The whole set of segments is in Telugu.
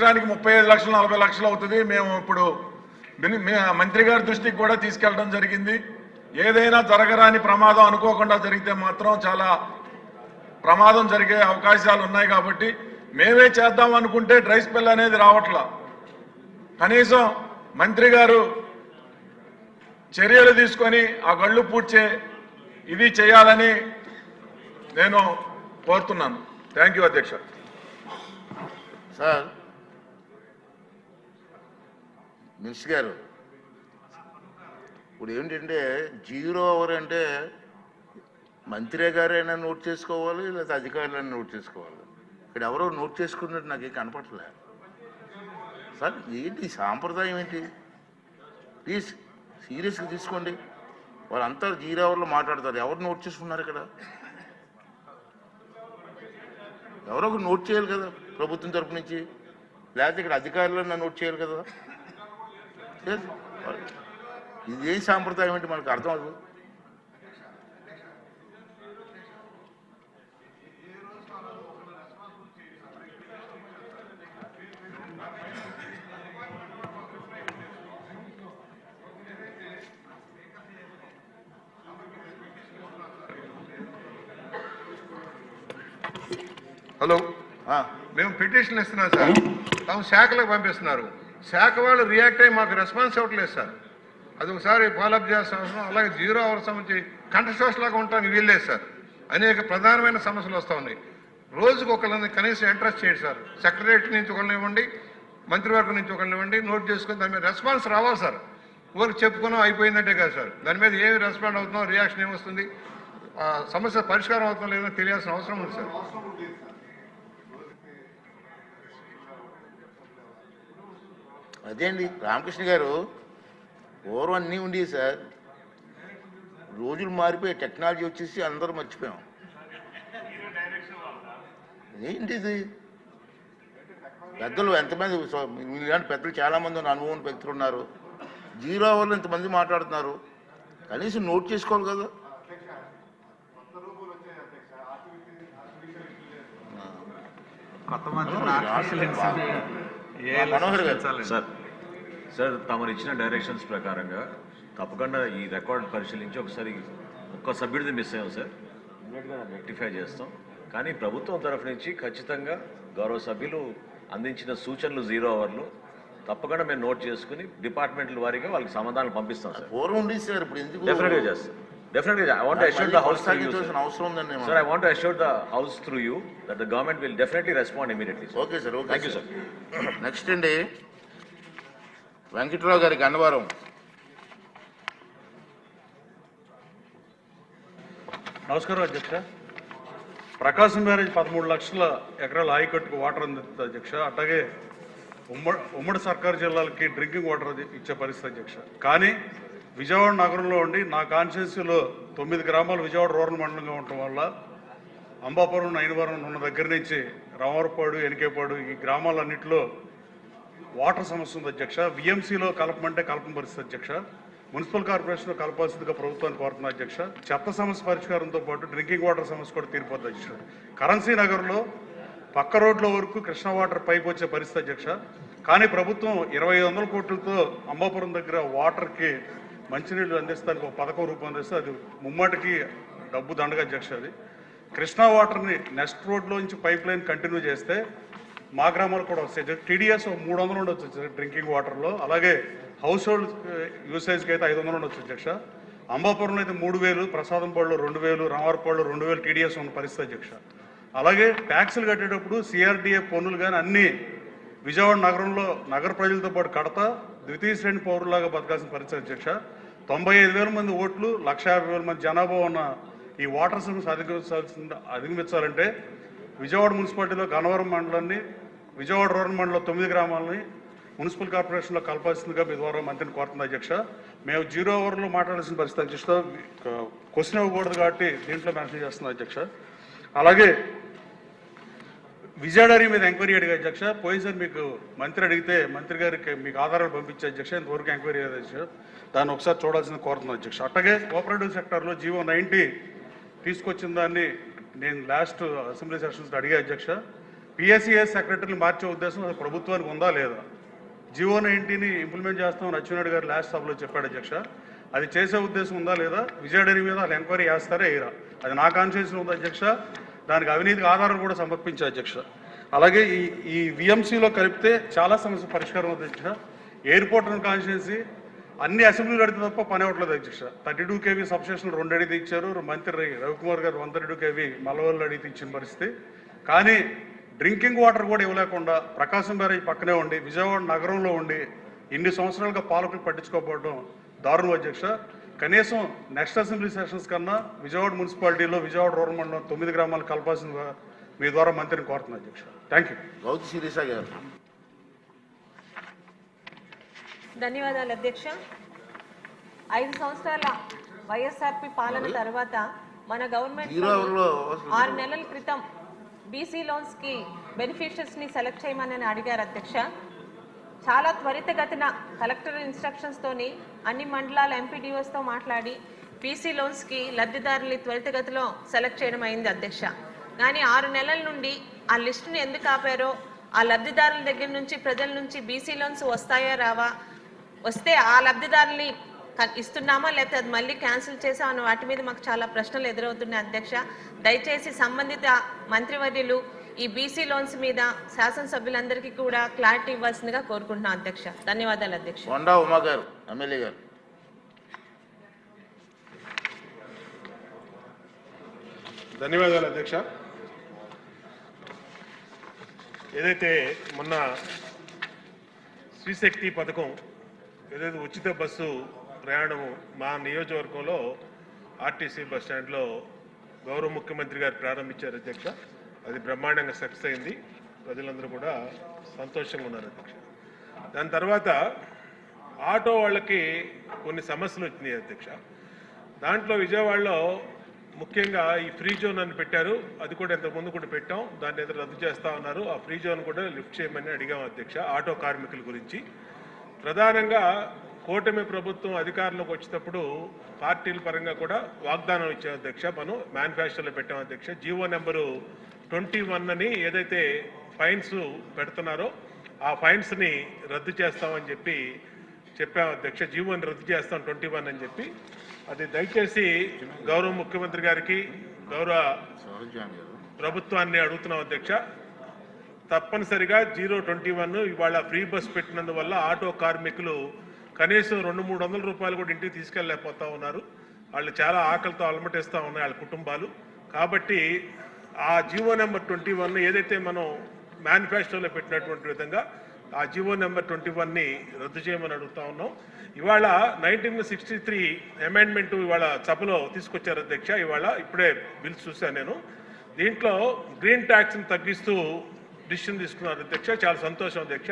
సంవత్సరానికి ముప్పై ఐదు లక్షలు నలభై లక్షలు అవుతుంది. మేము ఇప్పుడు మంత్రి గారి దృష్టికి కూడా తీసుకెళ్ళడం జరిగింది. ఏదైనా జరగరాని ప్రమాదం అనుకోకుండా జరిగితే మాత్రం చాలా ప్రమాదం జరిగే అవకాశాలు ఉన్నాయి కాబట్టి మేమే చేద్దాం అనుకుంటే డ్రై స్పెల్ అనేది రావట్లా. కనీసం మంత్రి గారు చర్యలు తీసుకొని ఆ గళ్ళు పూడ్చే ఇది చేయాలని నేను కోరుతున్నాను. థ్యాంక్ యూ అధ్యక్ష. సార్ మిన్స్ గారు ఇప్పుడు ఏంటంటే జీరో అవర్ అంటే మంత్రి గారైనా నోట్ చేసుకోవాలి లేదా అధికారులైనా నోట్ చేసుకోవాలి. ఇక్కడ ఎవరో నోట్ చేసుకున్నట్టు నాకు ఏం కనపడలే సార్ ఏంటి సాంప్రదాయం ఏంటి? ప్లీజ్ సీరియస్గా తీసుకోండి. వాళ్ళంతా జీరో అవర్లో మాట్లాడతారు. ఎవరు నోట్ చేసుకున్నారు ఇక్కడ? ఎవరో ఒకరు నోట్ చేయాలి కదా ప్రభుత్వం తరపు నుంచి. లేకపోతే ఇక్కడ అధికారులన్నా నోట్ చేయాలి కదా? ఇది ఏ సాంప్రదాయం అంటే మనకు అర్థం అవ్వదు. హలో. మేము పిటిషన్ ఇస్తున్నాం సార్. తాము శాఖలకు పంపిస్తున్నారు. శాఖ వాళ్ళు రియాక్ట్ అయ్యి మాకు రెస్పాన్స్ ఇవ్వట్లేదు సార్. అది ఒకసారి ఫాలోఅప్ చేస్తాం అవసరం అలాగే జీరో అవర్ సంబంధించి కంఠశోష లాగా ఉండటానికి వీల్లేదు సార్. అనేక ప్రధానమైన సమస్యలు వస్తూ ఉన్నాయి. రోజుకు ఒకళ్ళని కనీసం ఇంట్రెస్ట్ చేయండి సార్. సెక్రటరేట్ నుంచి ఒకరిని ఇవ్వండి మంత్రివర్గం నుంచి ఒకరిని ఇవ్వండి నోట్ చేసుకుని దాని మీద రెస్పాన్స్ రావాలి సార్. ఊరికి చెప్పుకున్నాం అయిపోయిందంటే కాదు సార్. దాని మీద ఏమి రెస్పాండ్ అవుతున్నాం రియాక్షన్ ఏమొస్తుంది ఆ సమస్య పరిష్కారం అవుతుందో లేదో తెలియాల్సిన అవసరం ఉంది సార్. అదే అండి రామకృష్ణ గారు పూర్వం అన్నీ ఉండేవి సార్. రోజులు మారిపోయి టెక్నాలజీ వచ్చేసి అందరూ మర్చిపోయాం. ఏంటి ఇది పెద్దలు ఎంతమంది ఇలాంటి పెద్దలు చాలామంది ఉన్న అనుభవం ఉన్న వ్యక్తులు ఉన్నారు. జీరో అవర్లో ఇంతమంది మాట్లాడుతున్నారు. కనీసం నోట్ చేసుకోవాలి కదా. కొత్త మనోహర్ గారు. సార్ సార్ తమరు ఇచ్చిన డైరెక్షన్స్ ప్రకారంగా తప్పకుండా ఈ రికార్డ్ పరిశీలించి ఒకసారి ఒక్క సభ్యుడిది మిస్ అయ్యాం సార్. ఇమ్మీడియట్గా రెక్టిఫై చేస్తాం. కానీ ప్రభుత్వం తరఫు నుంచి ఖచ్చితంగా గౌరవ సభ్యులు అందించిన సూచనలు జీరో అవర్లు తప్పకుండా మేము నోట్ చేసుకుని డిపార్ట్మెంట్ల వారీగా వాళ్ళకి సమాధానాలు పంపిస్తాం సార్. పూర్వం సార్ ఇప్పుడు ఎందుకు డెఫినెట్గా చేస్తాం. డెఫినెట్గా I want assure the house కొనసాగించాల్సిన అవసరం ఉందండి sir I want assure the house through you that the government will definitely respond immediately okay sir okay thank you sir next అండి. వెంకట్రావు గారికి అన్నవరం. నమస్కారం అధ్యక్ష. ప్రకాశం బ్యారేజ్ పదమూడు లక్షల ఎకరాల ఆయకట్టుకు వాటర్ అందిస్తుంది అధ్యక్ష. అట్లాగే ఉమ్మడి ఉమ్మడి సర్కారు జిల్లాలకి డ్రింకింగ్ వాటర్ ఇచ్చే పరిస్థితి అధ్యక్ష. కానీ విజయవాడ నగరంలో ఉండి నా కాన్స్టిట్యూన్సీలో తొమ్మిది గ్రామాలు విజయవాడ రూరల్ మండలంగా ఉండటం వల్ల అంబాపురం నైనవరం ఉన్న దగ్గర నుంచి రామవరపాడు ఎనికేపాడు ఈ గ్రామాలన్నింటిలో వాటర్ సమస్య ఉంది అధ్యక్ష. విఎంసీలో కలపమంటే కలపం పరిస్థితి అధ్యక్ష. మున్సిపల్ కార్పొరేషన్లో కలపాల్సిందిగా ప్రభుత్వాన్ని కోరుతున్న అధ్యక్ష. చెత్త సమస్య పరిష్కారంతో పాటు డ్రింకింగ్ వాటర్ సమస్య కూడా తీరిపోద్ది అధ్యక్ష. కరెన్సీ నగర్లో పక్క రోడ్ల వరకు కృష్ణా వాటర్ పైప్ వచ్చే పరిస్థితి అధ్యక్ష. కానీ ప్రభుత్వం ఇరవై ఐదు వందల కోట్లతో అంబాపురం దగ్గర వాటర్కి మంచినీళ్ళు అందిస్తానికి ఒక పథకం రూపొందిస్తే అది ముమ్మాటికి డబ్బు దండగా అధ్యక్ష అది. కృష్ణా వాటర్ని నెక్స్ట్ రోడ్లోంచి పైప్ లైన్ కంటిన్యూ చేస్తే మా గ్రామాలు కూడా వస్తాయి. టీడీఎస్ మూడు వందలు ఉండొచ్చు డ్రింకింగ్ వాటర్లో. అలాగే హౌస్ హోల్డ్ యూసేజ్కి అయితే ఐదు వందలు ఉండొచ్చు అధ్యక్ష. అంబాపురంలో అయితే మూడు వేలు ప్రసాదం ప్రసాదంపాడులో రెండు వేలు రామారపాడులో రెండు వేలు టీడీఎస్ ఉన్న పరిస్థితి అధ్యక్ష. అలాగే ట్యాక్సులు కట్టేటప్పుడు సిఆర్డీఏ పన్నులు కానీ అన్నీ విజయవాడ నగరంలో నగర ప్రజలతో పాటు కడతా ద్వితీయ శ్రేణి పౌరులాగా బతకాల్సిన పరిస్థితి అధ్యక్ష. తొంభై ఐదు వేల మంది ఓట్లు లక్ష యాభై వేల మంది జనాభా ఉన్న ఈ వాటర్ సమస్య అధిగమించాల్సిన అధిగమించాలంటే విజయవాడ మున్సిపాలిటీలో గన్నవరం మండలాన్ని విజయవాడ రూరల్ మండలం తొమ్మిది గ్రామాలని మున్సిపల్ కార్పొరేషన్లో కలపాల్సిందిగా మీ ద్వారా మంత్రిని కోరుతుంది అధ్యక్ష. మేము జీరో ఓవర్లో మాట్లాడాల్సిన పరిస్థితి అధ్యక్ష. క్వశ్చన్ ఇవ్వకూడదు కాబట్టి దీంట్లో మెన్షన్ చేస్తుంది అధ్యక్ష. అలాగే విజయవాడ మీద ఎంక్వైరీ అడిగా అధ్యక్ష. పోయినసారి మీకు మంత్రి అడిగితే మంత్రి గారికి మీకు ఆధారాలు పంపించే అధ్యక్ష. ఇంతవరకు ఎంక్వైరీ అయ్యేది అధ్యక్ష. దాన్ని ఒకసారి చూడాల్సిన కోరుతున్నాను అధ్యక్ష. అట్లాగే కోఆపరేటివ్ సెక్టార్లో జీవో నైంటీ తీసుకొచ్చిన దాన్ని నేను లాస్ట్ అసెంబ్లీ సెషన్స్ అడిగా అధ్యక్ష. పిఎస్సిఎస్ సెక్రటరీని మార్చే ఉద్దేశం అది ప్రభుత్వానికి ఉందా లేదా? జియో నైన్టీని ఇంప్లిమెంట్ చేస్తామని అచ్చెన్నాయుడు గారు లాస్ట్ సభలో చెప్పాడు అధ్యక్ష. అది చేసే ఉద్దేశం ఉందా లేదా? విజయడేరి మీద వాళ్ళు ఎంక్వైరీ చేస్తారా వేయరా అది నా కాన్షియస్ ఉంది అధ్యక్ష? దానికి అవినీతికి ఆధారం కూడా సమర్పించే అధ్యక్ష. అలాగే ఈ ఈ విఎంసీలో కలిపితే చాలా సమస్య పరిష్కారం అవుతుంది అధ్యక్ష. ఎయిర్పోర్ట్ కాన్స్టిట్యున్సీ అన్ని అసెంబ్లీలు అడిగితే తప్ప పని అవ్వట్లేదు అధ్యక్ష. థర్టీ టూ కేవీ సబ్స్టేషన్ రెండు అడిగితే ఇచ్చారు. మంత్రి రవికుమార్ గారు వన్ థర్టీ టూ కేవీ మలవల్లు అడిగితే ఇచ్చిన పరిస్థితి. కానీ డ్రింకింగ్ వాటర్ కూడా ఇవ్వలేకుండా ప్రకాశం బ్యారేజ్ పక్కనే ఉండి విజయవాడ నగరంలో ఉండి ఇన్ని సంవత్సరాలుగా పాలకులు పట్టించుకోకపోవడం దారుణం అధ్యక్ష. కనీసం నెక్స్ట్ అసెంబ్లీ సెషన్స్ కన్నా విజయవాడ మున్సిపాలిటీలో విజయవాడ రూరల్ మండలం తొమ్మిది గ్రామాలు కలపాల్సిన మీ ద్వారా మంత్రిని కోరుతున్నాను అధ్యక్ష. థ్యాంక్ యూ గౌతు శిరీష గారు. ధన్యవాదాలు అధ్యక్ష. ఐదు సంవత్సరాల వైఎస్ఆర్పి పాలన తర్వాత మన గవర్నమెంట్ ఆరు నెలల క్రితం బీసీ లోన్స్కి బెనిఫిషియర్స్ని సెలెక్ట్ చేయమని అడిగారు అధ్యక్ష. చాలా త్వరితగతిన కలెక్టర్ ఇన్స్ట్రక్షన్స్తోని అన్ని మండలాల ఎంపీడీఓస్తో మాట్లాడి బీసీ లోన్స్కి లబ్ధిదారుని లబ్ధిదారుల్ని త్వరితగతిలో సెలెక్ట్ చేయడం అయింది అధ్యక్ష. కానీ ఆరు నెలల నుండి ఆ లిస్టుని ఎందుకు ఆపారో ఆ లబ్ధిదారుల దగ్గర నుంచి ప్రజల నుంచి బీసీ లోన్స్ వస్తాయా రావా వస్తే ఆ లబ్ధిదారుల్ని ఇస్తున్నామా? లేకపోతే అది మళ్ళీ క్యాన్సిల్ చేసామని వాటి మీద మాకు చాలా ప్రశ్నలు ఎదురవుతున్నాయి అధ్యక్ష. దయచేసి సంబంధిత మంత్రివర్యులు ఈ బీసీ లోన్స్ మీద శాసనసభ్యులందరికీ కూడా క్లారిటీ ఇవ్వాల్సిందిగా కోరుకుంటున్నాం అధ్యక్ష. ధన్యవాదాలు అధ్యక్ష. కొండా ఉమా గారు ఎమ్మెల్యే గారు. ధన్యవాదాలు అధ్యక్ష. ఏదైతే మొన్న శ్రీశక్తి పథకం ఏదైతే ఉచిత బస్సు ప్రయాణము మా నియోజకవర్గంలో ఆర్టీసీ బస్ స్టాండ్లో గౌరవ ముఖ్యమంత్రి గారు ప్రారంభించారు అధ్యక్ష. అది బ్రహ్మాండంగా సక్సెస్ అయింది. ప్రజలందరూ కూడా సంతోషంగా ఉన్నారు అధ్యక్ష. దాని తర్వాత ఆటో వాళ్ళకి కొన్ని సమస్యలు వచ్చినాయి అధ్యక్ష. దాంట్లో విజయవాడలో ముఖ్యంగా ఈ ఫ్రీ జోన్ అని పెట్టారు. అది కూడా ఇంతకుముందు కూడా పెట్టాం. దాన్ని ఏదో రద్దు చేస్తా ఉన్నారు. ఆ ఫ్రీ జోన్ కూడా లిఫ్ట్ చేయమని అడిగాం అధ్యక్ష ఆటో కార్మికుల గురించి. ప్రధానంగా కూటమి ప్రభుత్వం అధికారంలోకి వచ్చేటప్పుడు పార్టీల పరంగా కూడా వాగ్దానం ఇచ్చాం అధ్యక్ష. మనం మేనిఫెస్టోలో పెట్టాం అధ్యక్ష. జీవో నెంబరు ట్వంటీ వన్ అని ఏదైతే ఫైన్స్ పెడుతున్నారో ఆ ఫైన్స్ని రద్దు చేస్తామని చెప్పి చెప్పాం అధ్యక్ష. జీవోని రద్దు చేస్తాం ట్వంటీ వన్ అని చెప్పి. అది దయచేసి గౌరవ ముఖ్యమంత్రి గారికి గౌరవ ప్రభుత్వాన్ని అడుగుతున్నాం అధ్యక్ష. తప్పనిసరిగా జీరో ట్వంటీ వన్ ఇవాళ ఫ్రీ బస్ పెట్టినందువల్ల ఆటో కార్మికులు కనీసం రెండు మూడు వందల రూపాయలు కూడా ఇంటికి తీసుకెళ్ళలేకపోతా ఉన్నారు. వాళ్ళు చాలా ఆకలితో అలమటేస్తూ ఉన్నాయి వాళ్ళ కుటుంబాలు. కాబట్టి ఆ జీవో నెంబర్ ట్వంటీ వన్ ఏదైతే మనం మేనిఫెస్టోలో పెట్టినటువంటి విధంగా ఆ జీవో నెంబర్ ట్వంటీ వన్ని రద్దు చేయమని అడుగుతా ఉన్నాం. ఇవాళ నైన్టీన్ సిక్స్టీ త్రీ అమెండ్మెంట్ ఇవాళ సభలో తీసుకొచ్చారు అధ్యక్ష. ఇవాళ ఇప్పుడే బిల్స్ చూశాను నేను. దీంట్లో గ్రీన్ ట్యాక్స్ని తగ్గిస్తూ డిసిషన్ తీసుకున్నారు అధ్యక్ష. చాలా సంతోషం అధ్యక్ష.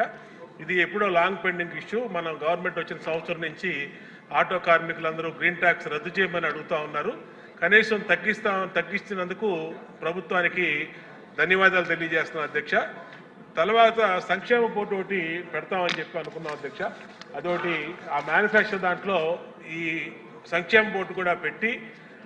ఇది ఎప్పుడో లాంగ్ పెండింగ్ ఇష్యూ మనం గవర్నమెంట్ వచ్చిన సంవత్సరం నుంచి ఆటో కార్మికులందరూ గ్రీన్ ట్యాక్స్ రద్దు చేయమని అడుగుతా ఉన్నారు. కనీసం తగ్గిస్తా తగ్గిస్తున్నందుకు ప్రభుత్వానికి ధన్యవాదాలు తెలియజేస్తున్నాను అధ్యక్ష. తర్వాత సంక్షేమ బోర్డు ఒకటి పెడతామని చెప్పి అనుకున్నాం అధ్యక్ష. అదొకటి ఆ మ్యానుఫ్యాక్చర్ దాంట్లో ఈ సంక్షేమ బోర్డు కూడా పెట్టి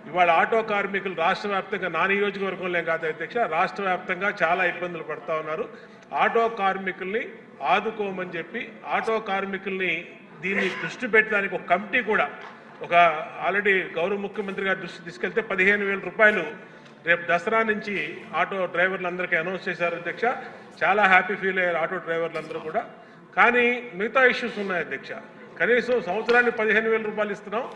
ఇవాళ ఆటో కార్మికులు రాష్ట్ర వ్యాప్తంగా నా నియోజకవర్గంలో కాదు అధ్యక్ష రాష్ట్ర వ్యాప్తంగా చాలా ఇబ్బందులు పడతా ఉన్నారు. ఆటో కార్మికుల్ని ఆదుకోమని చెప్పి ఆటో కార్మికుల్ని దీన్ని దృష్టి పెట్టడానికి ఒక కమిటీ కూడా ఒక ఆల్రెడీ గౌరవ ముఖ్యమంత్రి గారు దృష్టి తీసుకెళ్తే పదిహేను వేల రూపాయలు రేపు దసరా నుంచి ఆటో డ్రైవర్లందరికీ అనౌన్స్ చేశారు అధ్యక్ష. చాలా హ్యాపీ ఫీల్ అయ్యారు ఆటో డ్రైవర్లందరూ కూడా. కానీ మిగతా ఇష్యూస్ ఉన్నాయి అధ్యక్ష. కనీసం సంవత్సరానికి పదిహేను వేల రూపాయలు ఇస్తున్నాం.